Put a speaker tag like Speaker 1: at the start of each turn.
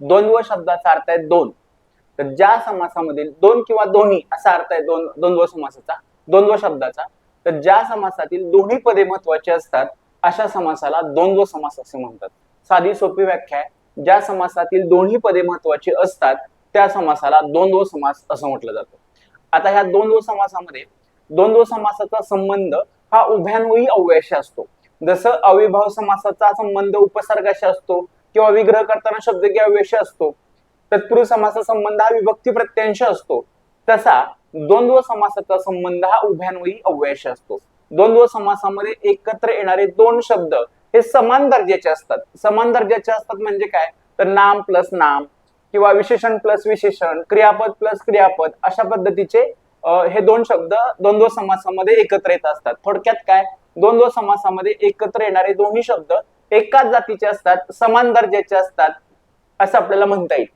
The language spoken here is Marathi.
Speaker 1: द्वंद्व शब्दाचा अर्थ आहे दोन. तर ज्या समासामधील दोन किंवा दोन्ही असा अर्थ आहे दोन द्वंद्व समासाचा द्वंद्व शब्दाचा तर ज्या समासातील दोन्ही पदे महत्वाची असतात अशा समासाला द्वंद्व समास असे म्हणतात. साधी सोपी व्याख्या आहे. ज्या समासातील दोन्ही पदे महत्वाची असतात त्या समासाला द्वंद्व समास असं म्हटलं जातं. आता ह्या द्वंद्व समासामध्ये द्वंद्व समासाचा संबंध हा उभ्यान्वयी अव्ययाशी असतो. जसं अविभाव समासाचा संबंध उपसर्गाशी असतो किंवा विग्रह करताना शब्द किंवा वेश असतो. तत्पुरुष समासाचा संबंध हा विभक्ती प्रत्यांश असतो. तसा द्वंद्व समासाचा संबंध हा उभयान्वयी अव्यश असतो. द्वंद्व समासामध्ये एकत्र येणारे दोन शब्द हे समान दर्जाचे असतात. समान दर्जाचे असतात म्हणजे काय? तर नाम प्लस नाम किंवा विशेषण प्लस विशेषण क्रियापद प्लस क्रियापद अशा पद्धतीचे हे दोन शब्द द्वंद्व समासामध्ये एकत्र येत असतात. थोडक्यात काय? द्वंद्व समासामध्ये एकत्र येणारे दोन्ही शब्द एकाच जातीचे असतात समान दर्जाचे असतात असं आपल्याला म्हणता येईल.